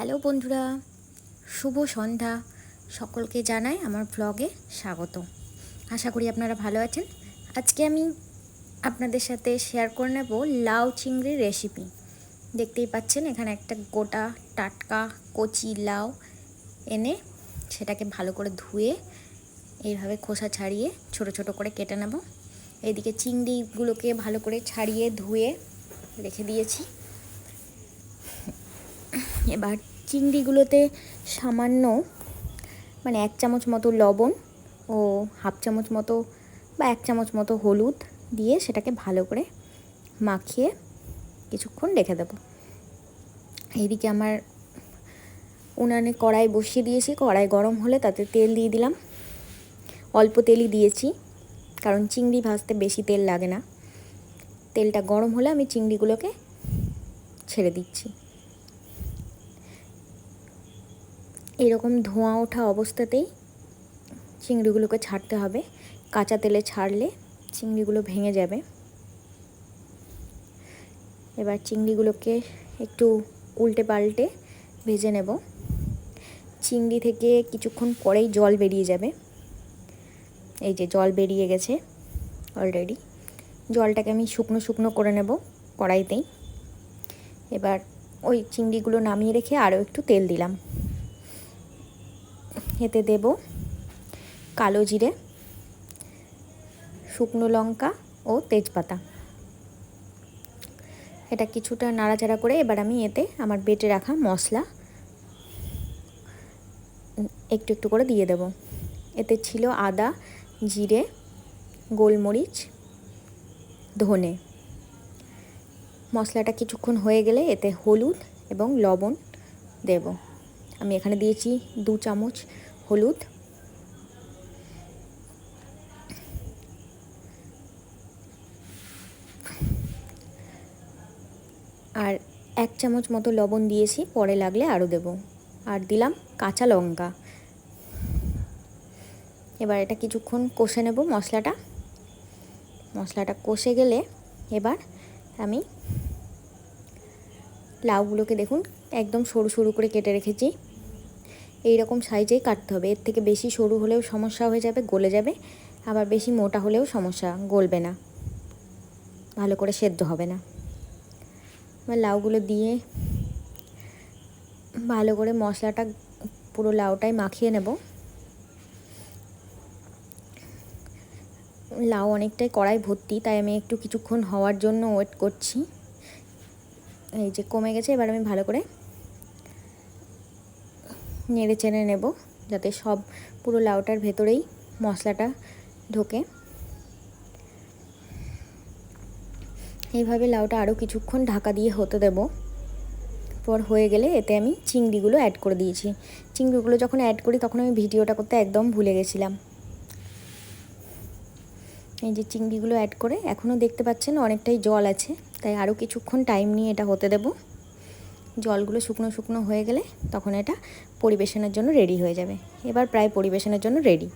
Hello বন্ধুরা, শুভ সন্ধ্যা। সকলকে জানাই আমার ব্লগে স্বাগত। আশা করি আপনারা ভালো আছেন। আজকে আমি আপনাদের সাথে শেয়ার করে নেব লাউ চিংড়ির রেসিপি দেখতেই পাচ্ছেন, এখানে একটা গোটা টাটকা কচি লাউ এনে সেটাকে ভালো করে ধুয়ে এইভাবে খোসা ছাড়িয়ে ছোট ছোট করে কেটে নেব। এইদিকে চিংড়িগুলোকে ভালো করে ছাড়িয়ে ধুয়ে রেখে দিয়েছি। এবার চিংড়িগুলোতে সামান্য মানে এক চামচ মতো লবণ ও হাফ চামচ মতো বা এক চামচ মতো হলুদ দিয়ে সেটাকে ভালো করে মাখিয়ে কিছুক্ষণ রেখে দেবো। এইদিকে আমার উনানে কড়াই বসিয়ে দিয়েছি। কড়াই গরম হলে তাতে তেল দিয়ে দিলাম। অল্প তেলই দিয়েছি, কারণ চিংড়ি ভাজতে বেশি তেল লাগে না। তেলটা গরম হলে আমি চিংড়িগুলোকে ছেড়ে দিচ্ছি। এরকম ধোঁয়া ওঠা অবস্থাতেই চিংড়িগুলোকে ছাড়তে হবে। কাঁচা তেলে ছাড়লে চিংড়িগুলো ভেঙে যাবে। এবার চিংড়িগুলোকে একটু উল্টে পাল্টে ভেজে নেব। চিংড়ি থেকে কিছুক্ষণ পরেই জল বেরিয়ে যাবে। এই যে জল বেরিয়ে গেছে অলরেডি জলটাকে আমি শুকনো শুকনো করে নেব কড়াইতেই। এবার ওই চিংড়িগুলো নামিয়ে রেখে আরও একটু তেল দিলাম। এতে দেব কালো জিরে, শুকনো লঙ্কা ও তেজপাতা। এটা কিছুটা নাড়াচাড়া করে এবার আমি এতে আমার বেটে রাখা মশলা একটু একটু করে দিয়ে দেব। এতে ছিল আদা, জিরে, গোলমরিচ, ধনে। মশলাটা কিছুক্ষণ হয়ে গেলে এতে হলুদ এবং লবণ দেব। আমি এখানে দিয়েছি দু চামচ হলুদ। আর এক চামচ মতো লবণ দিয়েছি, পরে লাগলে আরও দেব। আর দিলাম কাঁচা লঙ্কা। এবার এটা কিছুক্ষণ কষে নেব মশলাটা। মশলাটা কষে গেলে এবার আমি লাউগুলোকে দেখুন, একদম সরু সরু করে কেটে রেখেছি। এই রকম সাইজেই কাটতে হবে। এর থেকে বেশি সরু হলেও সমস্যা হয়ে যাবে, গলে যাবে। আবার বেশি মোটা হলেও সমস্যা, গলবে না। ভালো করে সেদ্ধ হবে না। এবার লাউগুলো দিয়ে ভালো করে মশলাটা পুরো লাউটাই মাখিয়ে নেব। লাউ অনেকটাই কড়াই ভর্তি, তাই আমি একটু কিছুক্ষণ হওয়ার জন্য ওয়েট করছি। এই যে কমে গেছে, এবার আমি ভালো করে নেড়ে চেড়ে নেব যাতে সব পুরো লাউটার ভেতরেই মশলাটা ঢোকে। এইভাবে লাউটা আরও কিছুক্ষণ ঢাকা দিয়ে হতে দেব। পর হয়ে গেলে এতে আমি চিংড়িগুলো অ্যাড করে দিয়েছি। চিংড়িগুলো যখন অ্যাড করি তখন আমি ভিডিওটা করতে একদম ভুলে গেছিলাম। এই যে চিংড়িগুলো অ্যাড করে এখনও দেখতে পাচ্ছেন অনেকটাই জল আছে, তাই আরও কিছুক্ষণ টাইম নিয়ে এটা হতে দেব। জলগুলো শুকনো শুকনো হয়ে গেলে তখন এটা পরিবেশনের জন্য রেডি হয়ে যাবে। এবার প্রায় পরিবেশনের জন্য রেডি